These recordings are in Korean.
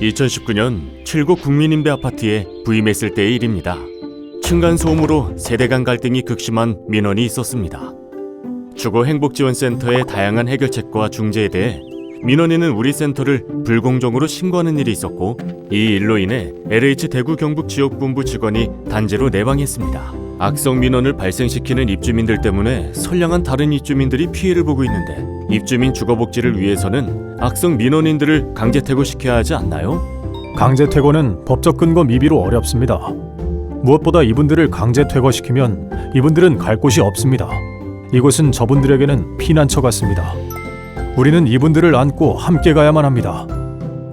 2019년 칠곡 국민임대 아파트에 부임했을 때의 일입니다. 층간 소음으로 세대 간 갈등이 극심한 민원이 있었습니다. 주거 행복지원센터의 다양한 해결책과 중재에 대해 민원인은 우리 센터를 불공정으로 신고하는 일이 있었고 이 일로 인해 LH 대구 경북 지역본부 직원이 단지로 내방했습니다. 악성 민원을 발생시키는 입주민들 때문에 선량한 다른 입주민들이 피해를 보고 있는데 입주민 주거복지를 위해서는 악성 민원인들을 강제 퇴거시켜야 하지 않나요? 강제 퇴거는 법적 근거 미비로 어렵습니다. 무엇보다 이분들을 강제 퇴거시키면 이분들은 갈 곳이 없습니다. 이곳은 저분들에게는 피난처 같습니다. 우리는 이분들을 안고 함께 가야만 합니다.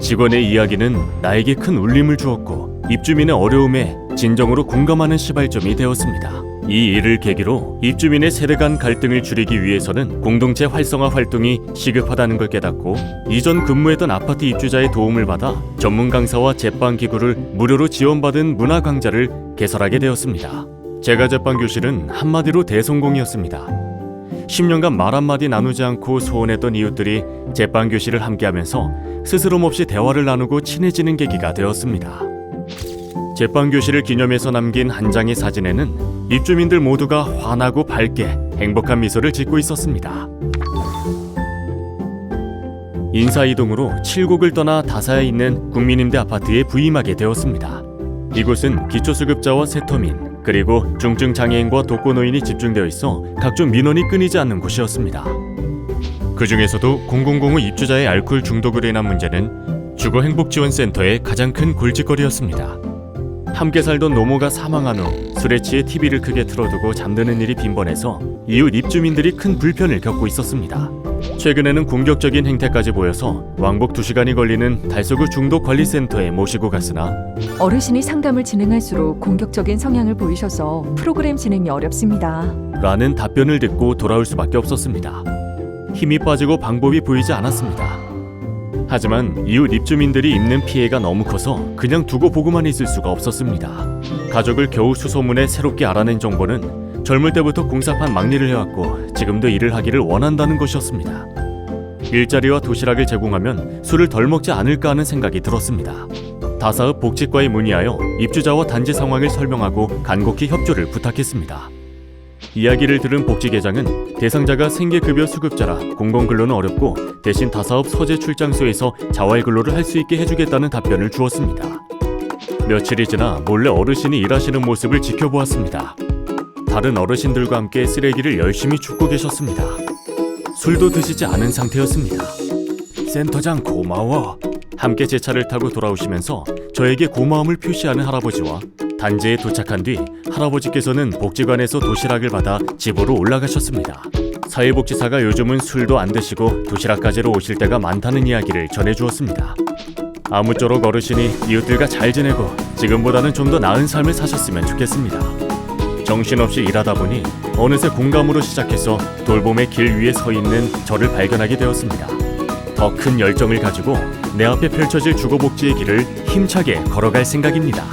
직원의 이야기는 나에게 큰 울림을 주었고 입주민의 어려움에 진정으로 공감하는 시발점이 되었습니다. 이 일을 계기로 입주민의 세대 간 갈등을 줄이기 위해서는 공동체 활성화 활동이 시급하다는 걸 깨닫고 이전 근무했던 아파트 입주자의 도움을 받아 전문 강사와 제빵 기구를 무료로 지원받은 문화 강좌를 개설하게 되었습니다. 제가 제빵 교실은 한마디로 대성공이었습니다. 10년간 말 한마디 나누지 않고 소원했던 이웃들이 제빵 교실을 함께하면서 스스럼 없이 대화를 나누고 친해지는 계기가 되었습니다. 제빵 교실을 기념해서 남긴 한 장의 사진에는 입주민들 모두가 환하고 밝게 행복한 미소를 짓고 있었습니다. 인사이동으로 칠곡을 떠나 다사에 있는 국민임대 아파트에 부임하게 되었습니다. 이곳은 기초수급자와 세터민 그리고 중증 장애인과 독거노인이 집중되어 있어 각종 민원이 끊이지 않는 곳이었습니다. 그 중에서도 000호 입주자의 알코올 중독으로 인한 문제는 주거 행복 지원센터의 가장 큰 골칫거리였습니다. 함께 살던 노모가 사망한 후 술에 취해 TV를 크게 틀어두고 잠드는 일이 빈번해서 이웃 입주민들이 큰 불편을 겪고 있었습니다. 최근에는 공격적인 행태까지 보여서 왕복 2시간이 걸리는 달서구 중독관리센터에 모시고 갔으나 어르신이 상담을 진행할수록 공격적인 성향을 보이셔서 프로그램 진행이 어렵습니다. 라는 답변을 듣고 돌아올 수밖에 없었습니다. 힘이 빠지고 방법이 보이지 않았습니다. 하지만 이웃 입주민들이 입는 피해가 너무 커서 그냥 두고 보고만 있을 수가 없었습니다. 가족을 겨우 수소문에 새롭게 알아낸 정보는 젊을 때부터 공사판 막리를 해왔고 지금도 일을 하기를 원한다는 것이었습니다. 일자리와 도시락을 제공하면 술을 덜 먹지 않을까 하는 생각이 들었습니다. 다사읍 복지과에 문의하여 입주자와 단지 상황을 설명하고 간곡히 협조를 부탁했습니다. 이야기를 들은 복지계장은 대상자가 생계급여 수급자라 공공근로는 어렵고 대신 다사업 서재 출장소에서 자활근로를 할 수 있게 해주겠다는 답변을 주었습니다. 며칠이 지나 몰래 어르신이 일하시는 모습을 지켜보았습니다. 다른 어르신들과 함께 쓰레기를 열심히 줍고 계셨습니다. 술도 드시지 않은 상태였습니다. 센터장 고마워. 함께 제 차를 타고 돌아오시면서 저에게 고마움을 표시하는 할아버지와 단지에 도착한 뒤 할아버지께서는 복지관에서 도시락을 받아 집으로 올라가셨습니다. 사회복지사가 요즘은 술도 안 드시고 도시락 가지러 오실 때가 많다는 이야기를 전해주었습니다. 아무쪼록 어르신이 이웃들과 잘 지내고 지금보다는 좀 더 나은 삶을 사셨으면 좋겠습니다. 정신없이 일하다 보니 어느새 공감으로 시작해서 돌봄의 길 위에 서 있는 저를 발견하게 되었습니다. 더 큰 열정을 가지고 내 앞에 펼쳐질 주거복지의 길을 힘차게 걸어갈 생각입니다.